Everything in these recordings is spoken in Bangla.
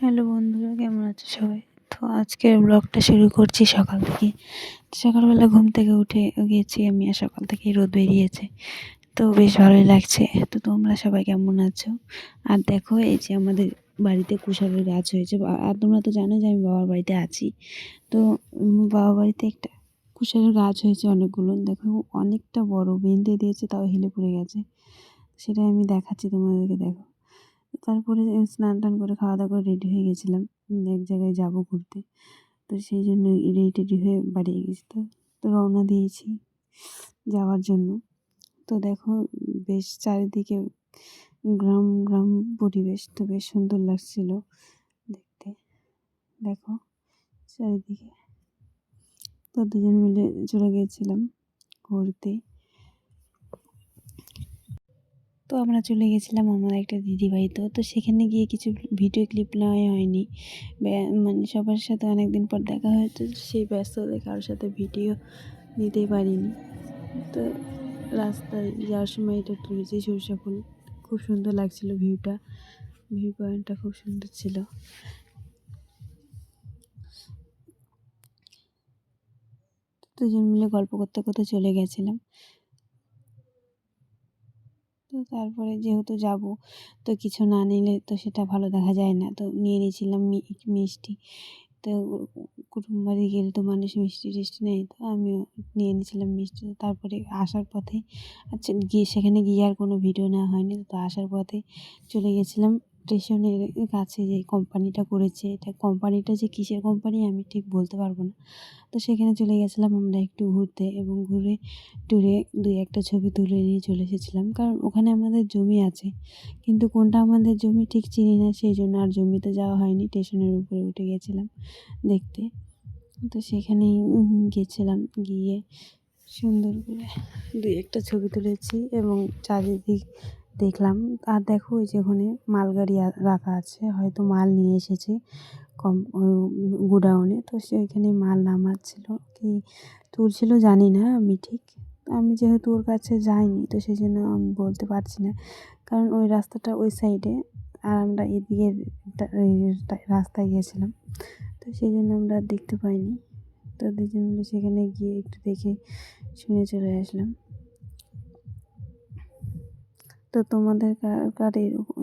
হ্যালো বন্ধুরা, কেমন আছো সবাই? তো আজকের ব্লগটা শুরু করছি সকাল থেকে। সকালবেলা ঘুম থেকে উঠে গিয়েছি আমি আর সকাল থেকে রোদ বেরিয়েছে। তো বেশ ভালোই লাগছে। তো তোমরা সবাই কেমন আছো? আর দেখো, এই যে আমাদের বাড়িতে কুশালের গাছ হয়েছে। আর তোমরা তো জানো যে আমি বাবার বাড়িতে আছি। তো বাবার বাড়িতে একটা কুশালের গাছ হয়েছে অনেকগুলো। দেখো, অনেকটা বড়, বেঁধে দিয়েছে, তাও হেলে পড়ে গেছে। সেটা আমি দেখাচ্ছি তোমাদেরকে, দেখো। তারপরে স্নান টান করে খাওয়া দাওয়া করে রেডি হয়ে গেছিলাম। এক জায়গায় যাব ঘুরতে। তো সেই জন্য রেডি টেডি হয়ে বাড়ি গেছি। তো তো রওনা দিয়েছি যাওয়ার জন্য। তো দেখো, বেশ চারিদিকে গ্রাম গ্রাম পরিবেশ। তো বেশ সুন্দর লাগছিল দেখতে। দেখো, চারিদিকে। তো দুজন মিলে চলে গিয়েছিলাম ঘুরতে। তো আমরা চলে গেছিলাম আমার একটা দিদি বাড়িতেও তো সেখানে গিয়ে কিছু ভিডিও ক্লিপ নেওয়াই হয়নি। মানে সবার সাথে অনেক দিন পর দেখা হয়েছে সেই ব্যস্ততায় কারোর সাথে ভিডিও নিতেই পারিনি। তো রাস্তায় যাওয়ার সময় এটা তুলেছি সরষা ফুল। খুব সুন্দর লাগছিল ভিউটা। ভিউ পয়েন্টটা খুব সুন্দর ছিল। দুজন মিলে গল্প করতে করতে চলে গেছিলাম। তো তারপরে যেহেতু যাব, তো কিছু না নিলে তো সেটা ভালো দেখা যায় না। তো নিয়ে নিয়েছিলাম মিষ্টি। তো কুটুম বাড়ি গেলে তো মানুষ মিষ্টি টিষ্টি নেই তো আমিও নিয়ে নিয়েছিলাম মিষ্টি। তারপরে আসার পথে আচ্ছা গিয়ে সেখানে গিয়ে আর কোনো ভিডিও নেওয়া হয়নি, তো আসার পথে চলে গেছিলাম স্টেশনের কাছে যে কোম্পানিটা করেছে, এটা কোম্পানিটা যে কিসের কোম্পানি আমি ঠিক বলতে পারব না। তো সেখানে চলে গেছিলাম আমরা একটু ঘুরতে এবং ঘুরে টুরে দুই একটা ছবি তুলে নিয়ে চলে এসেছিলাম। কারণ ওখানে আমাদের জমি আছে, কিন্তু কোনটা আমাদের জমি ঠিক চিনি না, সেই জন্য আর জমিতে যাওয়া হয়নি। স্টেশনের উপরে উঠে গেছিলাম দেখতে। তো সেখানেই গেছিলাম গিয়ে সুন্দর করে দুই একটা ছবি তুলেছি এবং চারিদিক দেখলাম। আর দেখো ওই যে ওখানে মালগাড়ি রাখা আছে। হয়তো মাল নিয়ে এসেছে কম গোডাউনে। তো সেখানে মাল নামাচ্ছিল কি তুলছিল, জানি না আমি ঠিক। আমি যেহেতু ওর কাছে যাইনি, তো সেই জন্য আমি বলতে পারছি না। কারণ ওই রাস্তাটা ওই সাইডে আর আমরা এদিকে রাস্তায় গিয়েছিলাম তো সেই জন্য আমরা দেখতে পাইনি। তো দুজন সেখানে গিয়ে একটু দেখে শুনে চলে আসলাম। তো তোমাদের কার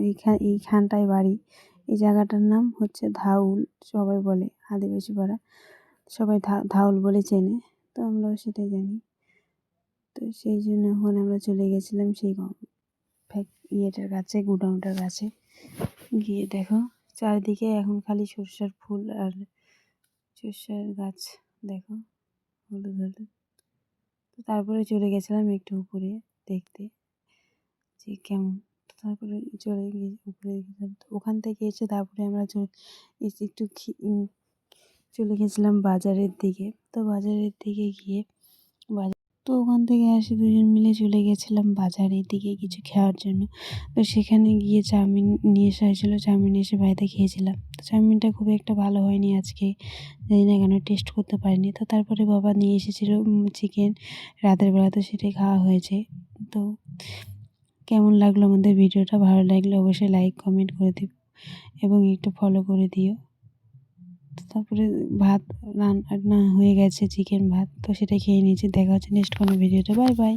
এইখান এইখানটায় বাড়ি? এই জায়গাটার নাম হচ্ছে ধাউল, সবাই বলে আদিবাসী পাড়া সবাই ধাউল বলে চেনে, তো আমরাও সেটাই জানি। তো সেই জন্য এখন আমরা চলে গেছিলাম সেই ইয়েটার কাছে গুডাউনটার কাছে গিয়ে দেখো, চারিদিকে এখন খালি সরষার ফুল আর সরষার গাছ, দেখো, হলুদ হলুদ। তো তারপরে চলে গেছিলাম একটু উপরে দেখতে। কেমন? তারপরে চলে গিয়ে উপরে ওখান থেকে এসে তারপরে আমরা এসে একটু চলে গেছিলাম বাজারের দিকে। তো বাজারের দিকে গিয়ে বাজার তো ওখান থেকে আসে দুজন মিলে চলে গেছিলাম বাজারের দিকে কিছু খাওয়ার জন্য। তো সেখানে গিয়ে চাউমিন নিয়ে আসা হয়েছিলো, চাউমিন এসে বাড়িতে খেয়েছিলাম। তো চাউমিনটা খুব একটা ভালো হয়নি আজকে, জানি না কেন টেস্ট করতে পারিনি। তো তারপরে বাবা নিয়ে এসেছিল চিকেন রাতের বেলা তো সেটাই খাওয়া হয়েছে। তো কেমন লাগল আমাদের ভিডিওটা? ভালো লাগলে অবশ্যই লাইক কমেন্ট করে দিও এবং একটু ফলো করে দিও। তারপরে ভাত রান্না হয়ে গেছে চিকেন ভাত, তো সেটা খেয়ে নিয়েছি। দেখা হচ্ছে নেক্সট কোনো ভিডিওটা বাই বাই